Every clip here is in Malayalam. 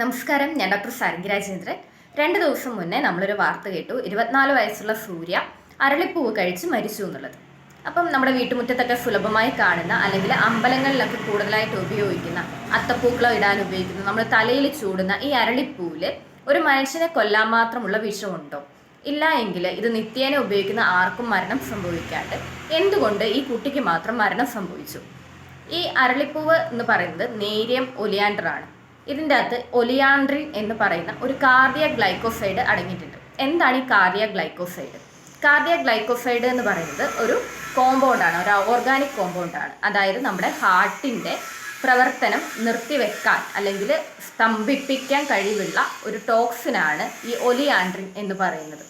നമസ്കാരം ഞാൻ ഡോക്ടർ സാരംഗി രാജേന്ദ്രൻ. രണ്ട് ദിവസം മുന്നേ നമ്മളൊരു വാർത്ത കേട്ടു. ഇരുപത്തിനാല് വയസ്സുള്ള സൂര്യ അരളിപ്പൂവ് കഴിച്ച് മരിച്ചു എന്നുള്ളത്. അപ്പം നമ്മുടെ വീട്ടുമുറ്റത്തൊക്കെ സുലഭമായി കാണുന്ന അല്ലെങ്കിൽ അമ്പലങ്ങളിലൊക്കെ കൂടുതലായിട്ട് ഉപയോഗിക്കുന്ന അത്തപ്പൂക്കളോ ഇടാൻ ഉപയോഗിക്കുന്ന നമ്മൾ തലയിൽ ചൂടുന്ന ഈ അരളിപ്പൂവിൽ ഒരു മനുഷ്യനെ കൊല്ലാൻ മാത്രമുള്ള വിഷമുണ്ടോ? ഇല്ല എങ്കിൽ ഇത് നിത്യേന ഉപയോഗിക്കുന്ന ആർക്കും മരണം സംഭവിക്കാണ്ട് എന്തുകൊണ്ട് ഈ കുട്ടിക്ക് മാത്രം മരണം സംഭവിച്ചു? ഈ അരളിപ്പൂവ് എന്ന് പറയുന്നത് നേരിയം ഒലിയാൻഡർ ആണ് ഇതിന്റെ അകത്ത് ഒലിയാൻഡ്രിൻ എന്ന് പറയുന്ന ഒരു കാർഡിയ ഗ്ലൈക്കോസൈഡ് അടങ്ങിയിട്ടുണ്ട്. എന്താണ് ഈ കാർഡിയ ഗ്ലൈക്കോസൈഡ് കാർഡിയ ഗ്ലൈക്കോസൈഡ് എന്ന് പറയുന്നത് ഒരു കോമ്പൗണ്ടാണ് ഒരു ഓർഗാനിക് കോമ്പൗണ്ടാണ് അതായത് നമ്മുടെ ഹാർട്ടിന്റെ പ്രവർത്തനം നിർത്തിവെക്കാൻ അല്ലെങ്കിൽ സ്തംഭിപ്പിക്കാൻ കഴിവുള്ള ഒരു ടോക്സിനാണ് ഈ ഒലിയാൻഡ്രിൻ എന്ന് പറയുന്നത്.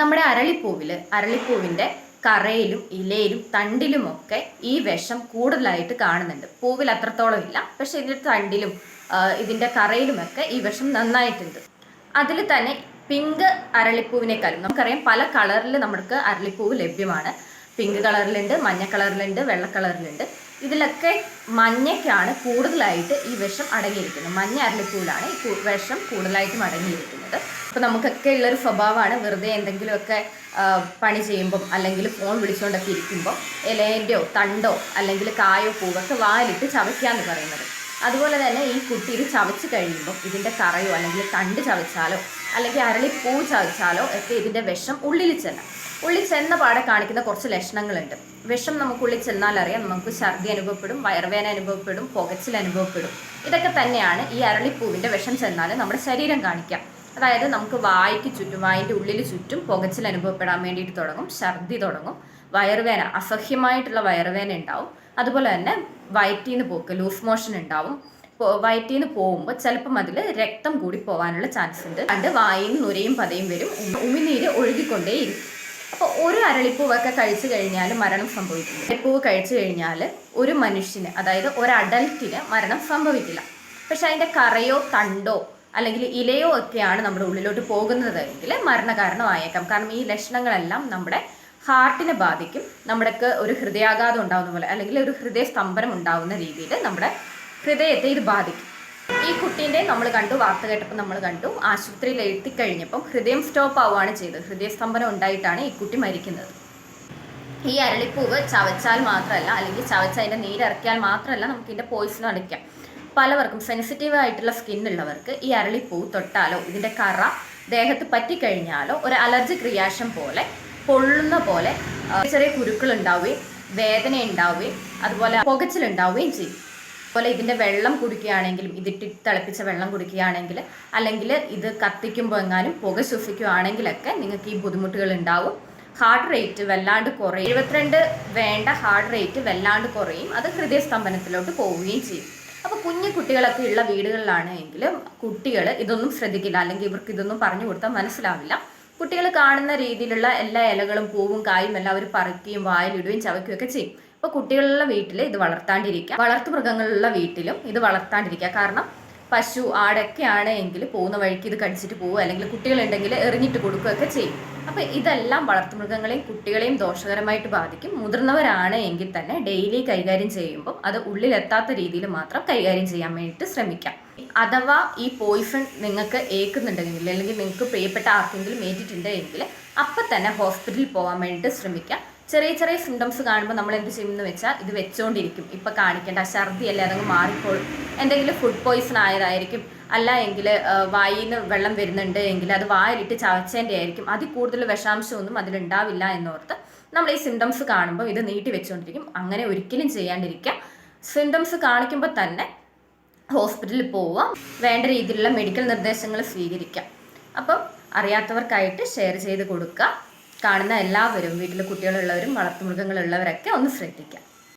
നമ്മുടെ അരളിപ്പൂവിൽ അരളിപ്പൂവിന്റെ കറയിലും ഇലയിലും തണ്ടിലുമൊക്കെ ഈ വിഷം കൂടുതലായിട്ട് കാണുന്നുണ്ട്. പൂവിൽ അത്രത്തോളം ഇല്ല പക്ഷെ ഇതിന്റെ തണ്ടിലും ഇതിന്റെ കറയിലുമൊക്കെ ഈ വിഷം നന്നായിട്ടുണ്ട്. അതിൽ തന്നെ പിങ്ക് അരളിപ്പൂവിനേക്കാളും നമുക്കറിയാം പല കളറിൽ നമുക്ക് അരളിപ്പൂവ് ലഭ്യമാണ്. പിങ്ക് കളറിലുണ്ട് മഞ്ഞ കളറിലുണ്ട് വെള്ള കളറിലുണ്ട്. ഇതിലൊക്കെ മഞ്ഞയ്ക്കാണ് കൂടുതലായിട്ട് ഈ വിഷം അടങ്ങിയിരിക്കുന്നത്. മഞ്ഞ അരളിപ്പൂവിലാണ് ഈ വിഷം കൂടുതലായിട്ടും അടങ്ങിയിരിക്കുന്നത്. അപ്പോൾ നമുക്കൊക്കെ ഉള്ളൊരു സ്വഭാവമാണ് വെറുതെ എന്തെങ്കിലുമൊക്കെ പണി ചെയ്യുമ്പം അല്ലെങ്കിൽ ഫോൺ വിളിച്ചുകൊണ്ടൊക്കെ ഇരിക്കുമ്പോൾ ഇലേന്റെയോ തണ്ടോ അല്ലെങ്കിൽ കായോ പൂവൊക്കെ വാലിട്ട് എന്ന് പറയുന്നത്. അതുപോലെ തന്നെ ഈ കുട്ടി ഇത് ചവച്ച് കഴിയുമ്പോൾ ഇതിന്റെ കറയോ അല്ലെങ്കിൽ തണ്ട് ചവച്ചാലോ അല്ലെങ്കിൽ അരളിപ്പൂ ചവച്ചാലോ ഒക്കെ ഇതിന്റെ വിഷം ഉള്ളിൽ ചെല്ലാം. ഉള്ളിൽ ചെന്ന പാടെ കാണിക്കുന്ന കുറച്ച് ലക്ഷണങ്ങളുണ്ട്. വിഷം നമുക്ക് ഉള്ളിൽ ചെന്നാൽ അറിയാം. നമുക്ക് ഛർദി അനുഭവപ്പെടും വയർവേന അനുഭവപ്പെടും പുകച്ചിൽ അനുഭവപ്പെടും. ഇതൊക്കെ തന്നെയാണ് ഈ അരളിപ്പൂവിന്റെ വിഷം ചെന്നാൽ നമ്മുടെ ശരീരം കാണിക്കാം അതായത് നമുക്ക് വായ്ക്ക് ചുറ്റും വായിന്റെ ഉള്ളിൽ ചുറ്റും പുകച്ചിൽ അനുഭവപ്പെടാൻ വേണ്ടിയിട്ട് തുടങ്ങും ഛർദി തുടങ്ങും വയറുവേന അസഹ്യമായിട്ടുള്ള വയറുവേന ഉണ്ടാവും. അതുപോലെ തന്നെ വയറ്റീന്ന് പോക്ക് ലൂസ് മോഷൻ ഉണ്ടാവും. വയറ്റീന്ന് പോകുമ്പോൾ ചിലപ്പം അതിൽ രക്തം കൂടി പോകാനുള്ള ചാൻസ് ഉണ്ട്. അണ്ട് വായും നുരയും പതയും വരും. ഉമിനീര് ഒഴുകിക്കൊണ്ടേയിരിക്കും. അപ്പോൾ ഒരു അരളിപ്പൂവൊക്കെ കഴിച്ചു കഴിഞ്ഞാൽ മരണം സംഭവിക്കും അരളിപ്പൂവ് കഴിച്ചു കഴിഞ്ഞാൽ ഒരു മനുഷ്യന് അതായത് ഒരു അഡൽറ്റിന് മരണം സംഭവിക്കില്ല. പക്ഷെ അതിന്റെ കറയോ തണ്ടോ അല്ലെങ്കിൽ ഇലയോ ഒക്കെയാണ് നമ്മുടെ ഉള്ളിലോട്ട് പോകുന്നത് എങ്കിൽ മരണകാരണമായേക്കാം. കാരണം ഈ ലക്ഷണങ്ങളെല്ലാം നമ്മുടെ ഹാർട്ടിനെ ബാധിക്കും. നമ്മുടെക്ക് ഒരു ഹൃദയാഘാതം ഉണ്ടാകുന്ന പോലെ അല്ലെങ്കിൽ ഒരു ഹൃദയ സ്തംഭനം ഉണ്ടാകുന്ന രീതിയിൽ നമ്മുടെ ഹൃദയത്തെ ഇത് ബാധിക്കും. ഈ കുട്ടീന്റെ നമ്മൾ കണ്ടു വാർത്ത കേട്ടപ്പോൾ നമ്മൾ കണ്ടു ആശുപത്രിയിൽ എത്തിക്കഴിഞ്ഞപ്പം ഹൃദയം സ്റ്റോപ്പ് ആവുകയാണ് ചെയ്തത്. ഹൃദയസ്തംഭനം ഉണ്ടായിട്ടാണ് ഈ കുട്ടി മരിക്കുന്നത്. ഈ അരളിപ്പൂവ് ചവച്ചാൽ മാത്രമല്ല അല്ലെങ്കിൽ ചവച്ച അതിന്റെ നീരിറക്കിയാൽ മാത്രമല്ല നമുക്ക് ഇതിന്റെ പോയിസൺ അടയ്ക്കാം പലവർക്കും സെൻസിറ്റീവ് ആയിട്ടുള്ള സ്കിൻ ഉള്ളവർക്ക് ഈ അരളിപ്പൂവ് തൊട്ടാലോ ഇതിന്റെ കറ ദേഹത്ത് പറ്റിക്കഴിഞ്ഞാലോ ഒരു അലർജിക് റിയാക്ഷൻ പോലെ പൊള്ളുന്ന പോലെ ചെറിയ കുരുക്കൾ ഉണ്ടാവുകയും വേദന ഉണ്ടാവുകയും അതുപോലെ പുകച്ചിലുണ്ടാവുകയും ചെയ്യും. അതുപോലെ ഇതിന്റെ വെള്ളം കുടിക്കുകയാണെങ്കിലും ഇതിട്ട് തിളപ്പിച്ച വെള്ളം കുടിക്കുകയാണെങ്കിൽ അല്ലെങ്കിൽ ഇത് കത്തിക്കുമ്പോൾ എങ്ങാനും പുക ശ്വസിക്കുകയാണെങ്കിലൊക്കെ നിങ്ങൾക്ക് ഈ ബുദ്ധിമുട്ടുകൾ ഉണ്ടാവും. ഹാർട്ട് റേറ്റ് വല്ലാണ്ട് കുറയും. എഴുപത്തിരണ്ട് വേണ്ട ഹാർട്ട് റേറ്റ് വല്ലാണ്ട് കുറയും. അത് ഹൃദയസ്തംഭനത്തിലോട്ട് പോവുകയും ചെയ്യും. അപ്പോൾ കുഞ്ഞു കുട്ടികളൊക്കെ ഉള്ള വീടുകളിലാണെങ്കിലും കുട്ടികൾ ഇതൊന്നും ശ്രദ്ധിക്കില്ല. അല്ലെങ്കിൽ ഇവർക്ക് ഇതൊന്നും പറഞ്ഞു കൊടുത്താൽ മനസ്സിലാവില്ല. കുട്ടികൾ കാണുന്ന രീതിയിലുള്ള എല്ലാ ഇലകളും പൂവും കായും എല്ലാം അവർ പറിക്കുകയും വായിലിടുകയും ചവയ്ക്കുകയും ഒക്കെ ചെയ്യും. അപ്പോൾ കുട്ടികളുള്ള വീട്ടിൽ ഇത് വളർത്താണ്ടിരിക്കുക വളർത്തു മൃഗങ്ങളുള്ള വീട്ടിലും ഇത് വളർത്താണ്ടിരിക്കുക കാരണം പശു ആടൊക്കെയാണ് എങ്കിൽ പോകുന്ന വഴിക്ക് ഇത് കടിച്ചിട്ട് പോകുക അല്ലെങ്കിൽ കുട്ടികളുണ്ടെങ്കിൽ എറിഞ്ഞിട്ട് കൊടുക്കുകയൊക്കെ ചെയ്യും. അപ്പോൾ ഇതെല്ലാം വളർത്തുമൃഗങ്ങളെയും കുട്ടികളെയും ദോഷകരമായിട്ട് ബാധിക്കും. മുതിർന്നവരാണ് എങ്കിൽ തന്നെ ഡെയിലി കൈകാര്യം ചെയ്യുമ്പോൾ അത് ഉള്ളിലെത്താത്ത രീതിയിൽ മാത്രം കൈകാര്യം ചെയ്യാൻ വേണ്ടിയിട്ട് ശ്രമിക്കാം. അഥവാ ഈ പോയിസൺ നിങ്ങൾക്ക് ഏക്കുന്നുണ്ടെങ്കിൽ അല്ലെങ്കിൽ നിങ്ങൾക്ക് പ്രിയപ്പെട്ട ആർക്കെങ്കിലും ഏറ്റിട്ടുണ്ടെങ്കിൽ അപ്പം തന്നെ ഹോസ്പിറ്റലിൽ പോകാൻ വേണ്ടിയിട്ട് ശ്രമിക്കാം. ചെറിയ ചെറിയ സിംറ്റംസ് കാണുമ്പോൾ നമ്മൾ എന്ത് ചെയ്യുമെന്ന് വെച്ചാൽ ഇത് വെച്ചുകൊണ്ടിരിക്കും ഇപ്പം കാണിക്കേണ്ട ഛർദി അല്ലേ അതങ്ങ് മാറിക്കോളും. എന്തെങ്കിലും ഫുഡ് പോയിസൺ ആയതായിരിക്കും. അല്ല എങ്കിൽ വായിൽ നിന്ന് വെള്ളം വരുന്നുണ്ട് എങ്കിൽ അത് വായിലിട്ട് ചവച്ചതിന്റെ ആയിരിക്കും. അതിൽ കൂടുതൽ വിഷാംശമൊന്നും അതിലുണ്ടാവില്ല എന്നോർത്ത് നമ്മൾ ഈ സിംറ്റംസ് കാണുമ്പോൾ ഇത് നീട്ടി വെച്ചുകൊണ്ടിരിക്കും അങ്ങനെ ഒരിക്കലും ചെയ്യാണ്ടിരിക്കുക സിംറ്റംസ് കാണിക്കുമ്പോൾ തന്നെ ഹോസ്പിറ്റലിൽ പോവുക വേണ്ട രീതിയിലുള്ള മെഡിക്കൽ നിർദ്ദേശങ്ങൾ സ്വീകരിക്കാം. അപ്പം അറിയാത്തവർക്കായിട്ട് ഷെയർ ചെയ്ത് കൊടുക്കുക കാണുന്ന എല്ലാവരും വീട്ടിൽ കുട്ടികളുള്ളവരും വളർത്തുമൃഗങ്ങളുള്ളവരൊക്കെ ഒന്ന് ശ്രദ്ധിക്കാം.